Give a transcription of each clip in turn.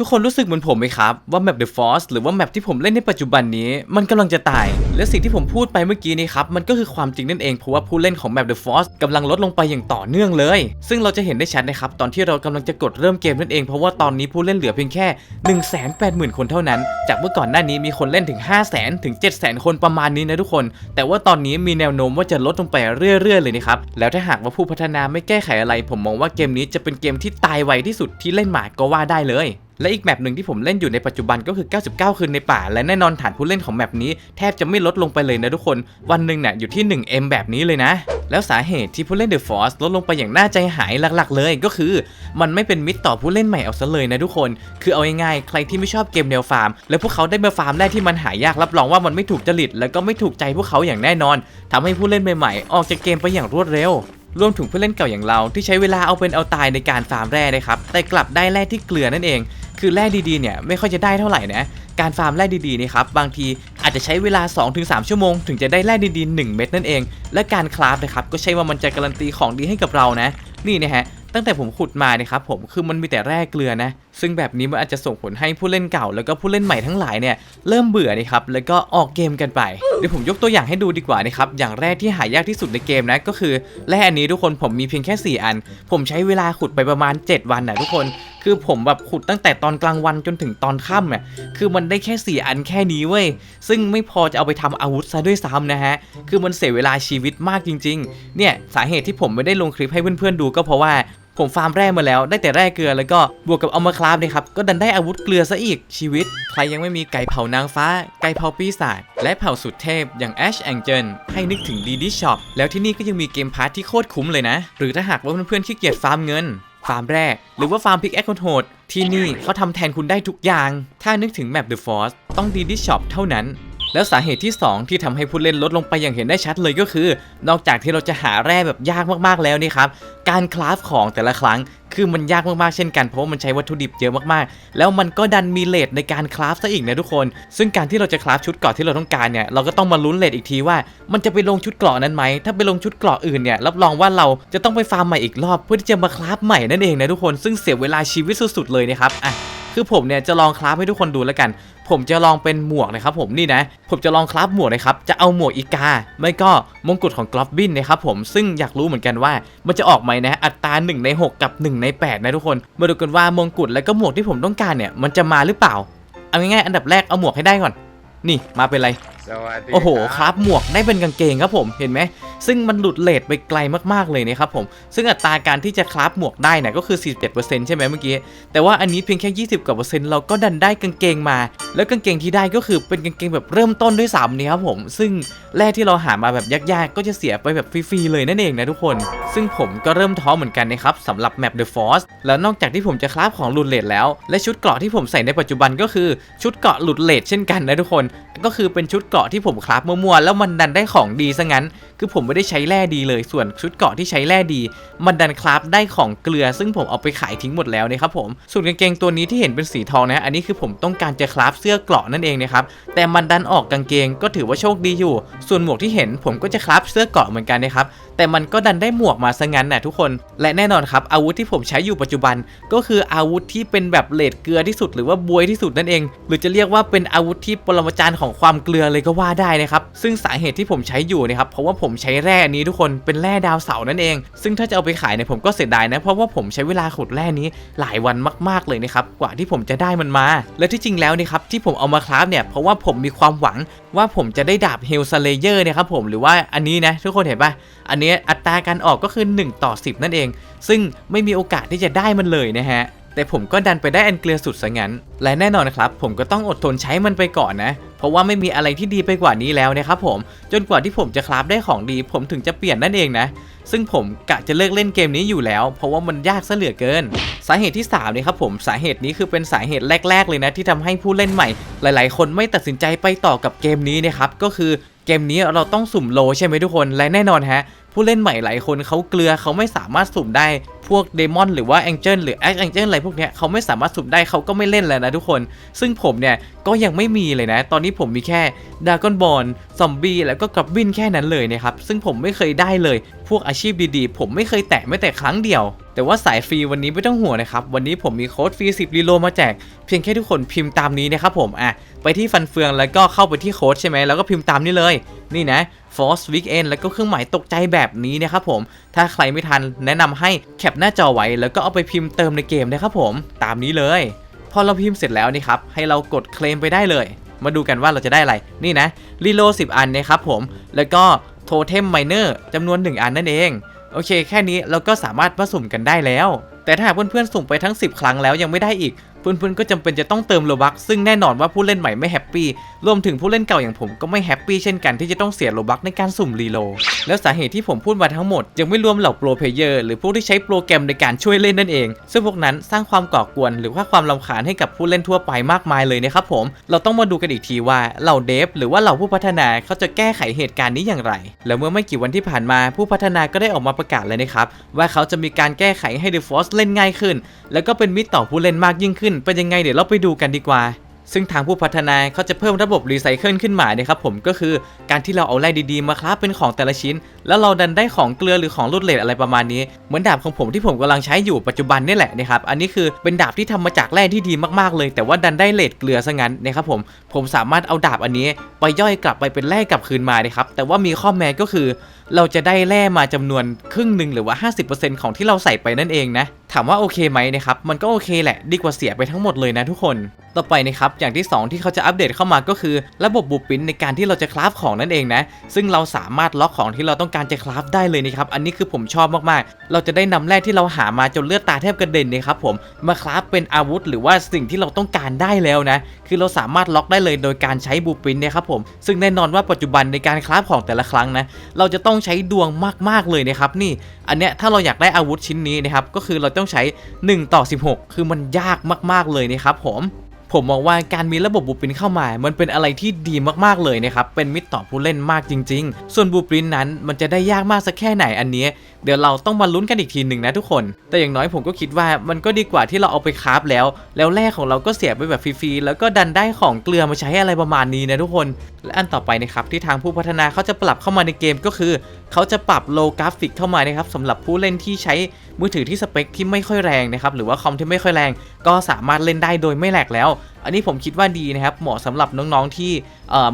ทุกคนรู้สึกเหมือนผมไหมครับ ว่าแมป The Force หรือว่าแมปที่ผมเล่นในปัจจุบันนี้ มันกำลังจะตาย และสิ่งที่ผมพูดไปเมื่อกี้นี้ครับ มันก็คือความจริงนั่นเองเพราะว่าผู้เล่นของแมป The Force กำลังลดลงไปอย่างต่อเนื่องเลย ซึ่งเราจะเห็นได้ชัดนะครับ ตอนที่เรากำลังจะกดเริ่มเกมนั่นเองเพราะว่าตอนนี้ผู้เล่นเหลือเพียงแค่ 1 8 0 0 0 0 คนเท่านั้น จากเมื่อก่อนหน้านี้มีคนเล่นถึง 5 0 0 0 0 0ถึง 7 0 0 0 0 คนประมาณนี้นะทุกคน แต่ว่าตอนนี้มีแนวโน้มว่าจะลดลงไปเรื่อย ๆ เลยนะครับแล้วถ้าหากว่าผู้พัฒนาไม่แก้ไขอะไร ผมมองว่าเกมนี้จะเป็นเกมที่ตายไวที่สุดที่เล่นมาก็ว่าได้เลย และอีกแมปหนึ่งที่ผมเล่นอยู่ในปัจจุบันก็คือ 99 คืนในป่า และแน่นอนฐานผู้เล่นของแมปนี้แทบจะไม่ลดลงไปเลยนะทุกคน วันหนึ่งเนี่ยอยู่ที่ 1M แบบนี้เลยนะ แล้วสาเหตุที่ผู้เล่น The Force ลดลงไปอย่างน่าใจหายหลักๆ เลยก็คือ มันไม่เป็นมิตรต่อผู้เล่นใหม่เอาซะเลยนะทุกคน คือเอาง่ายๆใครที่ไม่ชอบเกมแนวฟาร์ม แล้วพวกเขาได้มาฟาร์มได้ที่มันหายากรับรองว่ามันไม่ถูกจริต แล้วก็ไม่ถูกใจพวกเขาอย่างแน่นอนทำให้ผู้เล่นใหม่ๆ ออกจากเกมไปอย่างรวดเร็วรวมถึงผู้เล่นเก่าอย่างเราที่ใช้เวลาเอาเป็นเอาตายในการฟาร์มแร่นะครับแต่กลับได้แร่ที่เกลือนั่นเอง คือแร่ดีๆเนี่ยไม่ค่อยจะได้เท่าไหร่นะการฟาร์มแร่ดีๆนี่ครับบางทีอาจจะใช้เวลา 2-3 ชั่วโมง ถึงจะได้แร่ดีๆ 1 เม็ดนั่นเอง และการคราฟนะครับก็ใช่ว่ามันจะการันตีของดีให้กับเรานะ นี่นะฮะตั้งแต่ผมขุดมาเนี่ยครับผมคือมันมีแต่แร่เกลือนะ ซึ่งแบบนี้มันอาจจะส่งผลให้ผู้เล่นเก่า แล้วก็ผู้เล่นใหม่ทั้งหลายเนี่ยเริ่มเบื่อนะครับแล้วก็ออกเกมกันไปเดี๋ยวผมยกตัวอย่างให้ดูดีกว่านะครับอย่างแร่ที่หายากที่สุดในเกมนะก็คือแร่อันนี้ทุกคนผมมีเพียงแค่ 4 อัน ผมใช้เวลาขุดไปประมาณ 7 วันนะทุกคน คือผมแบบขุดตั้งแต่ตอนกลางวันจนถึงตอนค่ำอะคือมันได้แค่ 4 อันแค่นี้เว้ย ซึ่งไม่พอจะเอาไปทำอาวุธซะด้วยซ้ำนะฮะ คือมันเสียเวลาชีวิตมากจริง ๆ เนี่ยสาเหตุที่ผมไม่ได้ลงคลิปให้เพื่อนๆดูก็เพราะว่าผมฟาร์มแร่มาแล้วได้แต่แร่เกลือแล้วก็บวกกับเอามาคราฟเลยครับ ก็ดันได้อาวุธเกลือซะอีกชีวิต ใครยังไม่มีไก่เผานางฟ้า ไก่เผาปีศาจและเผ่าสุดเทพอย่าง Ash Angel ให้นึกถึง d d Shop แล้วที่นี่ก็ยังมีเกมพาร์ทที่โคตรคุ้มเลยนะ หรือถ้าหากว่าเพื่อนๆขี้เกียจฟาร์มเงิน ฟาร์มแร่หรือว่าฟาร์มพิกแอคโหดที่นี่เขาทำแทนคุณได้ทุกอย่าง ถ้านึกถึงแมป The Force ต้องดีดิชอปเท่านั้น แล้วสาเหตุที่ 2 ที่ทำให้ผู้เล่นลดลงไปอย่างเห็นได้ชัดเลยก็คือ นอกจากที่เราจะหาแร่แบบยากมากๆแล้วนี่ครับ การคราฟของแต่ละครั้งคือมันยากมากๆเช่นกันเพราะว่ามันใช้วัตถุดิบเยอะมากๆ แล้วมันก็ดันมีเลทในการคราฟซะอีกนะทุกคน ซึ่งการที่เราจะคราฟชุดเกราะที่เราต้องการเนี่ยเราก็ต้องมาลุ้นเลทอีกทีว่า มันจะไปลงชุดเกราะนั้นไหมถ้าไปลงชุดเกราะอื่นเนี่ยรับรองว่าเราจะต้องไปฟาร์มใหม่อีกรอบ เพื่อที่จะมาคราฟใหม่นั่นเองนะทุกคน ซึ่งเสียเวลาชีวิตสุดๆเลยนะครับอะ คือผมเนี่ยจะลองคราฟให้ทุกคนดูแล้วกัน ผมจะลองเป็นหมวกนะครับผมนี่นะ ผมจะลองคราฟหมวกนะครับ จะเอาหมวกอีกา ไม่ก็มงกุฎของกรอบบินนะครับผม ซึ่งอยากรู้เหมือนกันว่า มันจะออกไหมนะ อัตรา1ใน6 กับ 1 ใน 8 นะทุกคน มาดูกันว่ามงกุฎแล้วก็หมวกที่ผมต้องการเนี่ย มันจะมาหรือเปล่า เอาง่ายๆอันดับแรกเอาหมวกให้ได้ก่อน นี่มาเป็นไรสวัสดีโอ้โหคครับรับหมวกได้เป็นกางเกงครับผม เห็นไหม ซึ่งมันหลุดเลทไปไกลมากๆเลยนะครับผม ซึ่งอัตราการที่จะคราฟหมวกได้เนี่ยก็คือ47%ใช่ไหมเมื่อกี้ แต่ว่าอันนี้เพียงแค่ 20 กว่าเปอร์เซ็นต์เราก็ดันได้กางเกงมา แล้วกางเกงที่ได้ก็คือเป็นกางเกงแบบเริ่มต้นด้วยซ้ำนี่ครับผม ซึ่งแร่ที่เราหามาแบบยากๆ ก็จะเสียไปแบบฟรีๆเลยนั่นเองนะทุกคน ซึ่งผมก็เริ่มท้อเหมือนกันนะครับสำหรับแมป The Force แล้วนอกจากที่ผมจะคราฟของหลุดเลทแล้ว และชุดเกราะที่ผมใส่ในปัจจุบันก็คือชุดเกราะหลุดเลทเช่นกันนะทุกคน ก็คือเป็นชุดเกราะที่ผมคราฟมั่วๆแล้วมันดันได้ของดีซะงั้น คือผมไม่ได้ใช้แร่ดีเลย ส่วนชุดเกราะที่ใช้แร่ดี มันดันคราฟได้ของเกลือ ซึ่งผมเอาไปขายทิ้งหมดแล้วนะครับผมส่วนกางเกงตัวนี้ที่เห็นเป็นสีทองนะ อันนี้คือผมต้องการจะคราฟเสื้อเกราะนั่นเองนะครับแต่มันดันออกกางเกงก็ถือว่าโชคดีอยู่ ส่วนหมวกที่เห็นผมก็จะคราฟเสื้อเกราะเหมือนกันนะครับ แต่มันก็ดันได้หมวกมาซะงั้นนะทุกคน และแน่นอนครับอาวุธที่ผมใช้อยู่ปัจจุบัน ก็คืออาวุธที่เป็นแบบเลดเกลือที่สุดหรือว่าบวยที่สุดนั่นเอง หรือจะเรียกว่าเป็นอาวุธที่ปรมาจารย์ของความเกลือเลยก็ว่าได้นะครับซึ่งสาเหตุที่ผมใช้อยู่นะครับเพราะว่าผมใช้แร่อันนี้ทุกคนเป็นแร่ดาวเสาร์นั่นเอง ซึ่งถ้าจะเอาไปขายเนี่ยผมก็เสียดายนะเพราะว่าผมใช้เวลาขุดแร่นี้หลายวันมาก ๆเลยนะครับกว่าที่ผมจะได้มันมา และที่จริงแล้วนะครับที่ผมเอามาคราฟเนี่ยเพราะว่าผมมีความหวังว่าผมจะได้ดาบเฮลเลเยอร์นี่ยครับผมหรือว่าอันนี้นะทุกคนเห็นปะอันนี้อัตราการออกก็คือ 1 ต่อ 10 นั่นเอง ซึ่งไม่มีโอกาสที่จะได้มันเลยนะฮะ แต่ผมก็ดันไปได้แอนเกลือสุดซะงั้น และแน่นอนนะครับ ผมก็ต้องอดทนใช้มันไปก่อนนะ เพราะว่าไม่มีอะไรที่ดีไปกว่านี้แล้วนะครับผม จนกว่าที่ผมจะคราฟได้ของดี ผมถึงจะเปลี่ยนนั่นเองนะ ซึ่งผมกะจะเลิกเล่นเกมนี้อยู่แล้ว เพราะว่ามันยากซะเหลือเกิน สาเหตุที่3นี่ครับผม สาเหตุนี้คือเป็นสาเหตุแรก ๆ เลยนะ ที่ทำให้ผู้เล่นใหม่ หลาย ๆ คนไม่ตัดสินใจไปต่อกับเกมนี้นะครับ ก็คือเกมนี้เราต้องสุ่มโลใช่ไหมทุกคน และแน่นอนฮะ ผู้เล่นใหม่หลายคนเขาเกลือเขาไม่สามารถสุ่มได้ พวกเดมอนหรือว่าแองเจิลหรือแอคแองเจิลอะไรพวกเนี้ยเขาไม่สามารถสุ่มได้เขาก็ไม่เล่นแล้วนะทุกคน ซึ่งผมเนี่ยก็ยังไม่มีเลยนะ ตอนนี้ผมมีแค่ดากอนบอลซอมบี้แล้วก็กอบบินแค่นั้นเลยนะครับ ซึ่งผมไม่เคยได้เลย พวกอาชีพดีๆ ผมไม่เคยแตะแม้แต่ครั้งเดียว แต่ว่าสายฟรีวันนี้ไม่ต้องห่วงนะครับ วันนี้ผมมีโค้ดฟรี10รีโลมาแจก เพียงแค่ทุกคนพิมพ์ตามนี้นะครับผมอะไปที่ฟันเฟืองแล้วก็เข้าไปที่โค้ดใช่ไหมแล้วก็พิมพ์ตามนี้เลย นี่นะ Force Weekend แล้วก็เครื่องหมายตกใจแบบนี้นะครับผม ถ้าใครไม่ทันแนะนำให้แคปหน้าจอไว้แล้วก็เอาไปพิมพ์เติมในเกมนะครับผม ตามนี้เลย พอเราพิมพ์เสร็จแล้วนี่ครับให้เรากดเคลมไปได้เลย มาดูกันว่าเราจะได้อะไร นี่นะรีโล10 อันนะครับผม แล้วก็โทเทมไมเนอร์จำนวน 1 อันนั่นเอง โอเค แค่นี้เราก็สามารถผสมกันได้แล้ว แต่ถ้าเพื่อนๆ สุ่มไปทั้ง 10 ครั้งแล้วยังไม่ได้อีก เพื่อนๆก็จำเป็นจะต้องเติมโลบักซึ่งแน่นอนว่าผู้เล่นใหม่ไม่แฮปปี้รวมถึงผู้เล่นเก่าอย่างผมก็ไม่แฮปปี้เช่นกันที่จะต้องเสียโลบักในการสุ่มรีโลแล้วสาเหตุที่ผมพูดมาทั้งหมด ยังไม่รวมเหล่าโปรเพเยอร์หรือผู้ที่ใช้โปรแกรมในการช่วยเล่นนั่นเอง ซึ่งพวกนั้นสร้างความก่อกวนหรือว่าความรำคาญให้กับผู้เล่นทั่วไปมากมายเลยนะครับผมเราต้องมาดูกันอีกทีว่าเหล่าเดฟหรือว่าเหล่าผู้พัฒนาเขาจะแก้ไขเหตุการณ์นี้อย่างไร แล้วเมื่อไม่กี่วันที่ผ่านมาผู้พัฒนาก็ได้ออกมาประกาศเลยนะครับว่าเขาจะมีการแก้ไขให้ The Force เล่นง่ายขึ้น แล้วก็เป็นมิตรต่อผู้เล่นมากยิ่งขึ้นเป็นยังไงเดี๋ยวเราไปดูกันดีกว่า ซึ่งทางผู้พัฒนาเขาจะเพิ่มระบบรีไซเคิลขึ้นมานะครับผมก็คือการที่เราเอาแร่ดีๆมาคราฟเป็นของแต่ละชิ้น แล้วเราดันได้ของเกลือหรือของลูดเลดอะไรประมาณนี้ เหมือนดาบของผมที่ผมกำลังใช้อยู่ปัจจุบันนี่แหละนะครับอันนี้คือเป็นดาบที่ทำมาจากแร่ที่ดีมากๆเลย แต่ว่าดันได้เลดเกลือซะงั้นนะครับผมผมสามารถเอาดาบอันนี้ ไปย่อยกลับไปเป็นแร่กลับคืนมานะครับแต่ว่ามีข้อแม้ก็คือ เราจะได้แร่มาจำนวนครึ่งหนึ่งหรือว่า 50%ของที่เราใส่ไปนั่นเองนะ ถามว่าโอเคไหมนะครับ มันก็โอเคแหละ ดีกว่าเสียไปทั้งหมดเลยนะทุกคน ต่อไปนะครับ อย่างที่ 2 ที่เขาจะอัปเดตเข้ามาก็คือ ระบบบูปินในการที่เราจะคราฟของนั่นเองนะ ซึ่งเราสามารถล็อกของที่เราต้องการจะคราฟได้เลยนะครับ อันนี้คือผมชอบมากๆ เราจะได้นำแร่ที่เราหามาจนเลือดตาแทบกระเด็นนะครับผม มาคราฟเป็นอาวุธ หรือว่าสิ่งที่เราต้องการได้แล้วนะ คือเราสามารถล็อกได้เลยโดยการใช้บูปินเนี่ยครับผม ซึ่งแน่นอนว่าปัจจุบันในการคราฟของแต่ละครั้งนะ เราจะต้องใช้ดวงมากๆเลยนะครับนี่ อันเนี้ยถ้าเราอยากได้อาวุธชิ้นนี้นะครับ ก็คือเราต้องใช้ 1 ต่อ 16 คือมันยากมากๆเลยนะครับผมผมมองว่าการมีระบบบูปรินเข้ามา มันเป็นอะไรที่ดีมากๆเลยนะครับ เป็นมิตรต่อผู้เล่นมากจริง ๆ ส่วนบูปรินนั้นมันจะได้ยากมากสักแค่ไหนอันเนี้ยเดี๋ยวเราต้องมาลุ้นกันอีกทีหนึ่งนะทุกคน แต่อย่างน้อยผมก็คิดว่ามันก็ดีกว่าที่เราเอาไปคราฟแล้ว แล้วแร่ของเราก็เสียไปแบบฟรีๆแล้วก็ดันได้ของเกลือมาใช้อะไรประมาณนี้นะทุกคน และอันต่อไปนะครับที่ทางผู้พัฒนาเขาจะปรับเข้ามาในเกมก็คือ เขาจะปรับโลกราฟิกเข้ามานะครับสำหรับผู้เล่นที่ใช้มือถือที่สเปคที่ไม่ค่อยแรงนะครับหรือว่าคอมที่ไม่ค่อยแรง ก็สามารถเล่นได้โดยไม่แหลกแล้ว อันนี้ผมคิดว่าดีนะครับเหมาะสำหรับน้องๆที่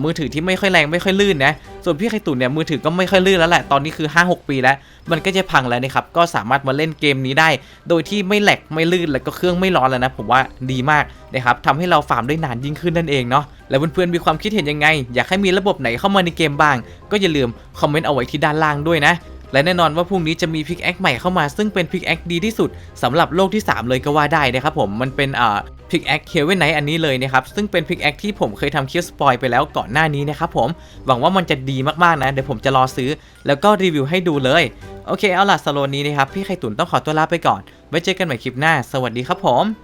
มือถือที่ไม่ค่อยแรงไม่ค่อยลื่นนะส่วนพี่ไข่ตุ๋นเนี่ยมือถือก็ไม่ค่อยลื่นแล้วแหละตอนนี้คือ 5-6 ปีแล้ว มันก็จะพังแล้วนะครับก็สามารถมาเล่นเกมนี้ได้ โดยที่ไม่แหลกไม่ลื่นแล้วก็เครื่องไม่ร้อนแล้วนะผมว่าดีมากนะครับทำให้เราฟาร์มได้นานยิ่งขึ้นนั่นเองเนาะแล้วเพื่อนๆมีความคิดเห็นยังไง อยากให้มีระบบไหนเข้ามาในเกมบ้าง ก็อย่าลืมคอมเมนต์เอาไว้ที่ด้านล่างด้วยนะ และแน่นอนว่าพรุ่งนี้จะมีพิกแอคใหม่เข้ามาซึ่งเป็นพิกแอคดีที่สุดสำหรับโลกที่ 3 เลยก็ว่าได้นะครับผมมันเป็นอ่าพิกแอคเคเวนไนอันนี้เลยนะครับซึ่งเป็นพิกแอคที่ผมเคยทำคลิปสปอยไปแล้วก่อนหน้านี้นะครับผมหวังว่ามันจะดีมากๆนะเดี๋ยวผมจะรอซื้อ แล้วก็รีวิวให้ดูเลยโอเคเอาล่ะสโลนนี้นะครับพี่ไข่ตุ๋นต้องขอตัวลาไปก่อน ไว้เจอกันใหม่คลิปหน้า สวัสดีครับผม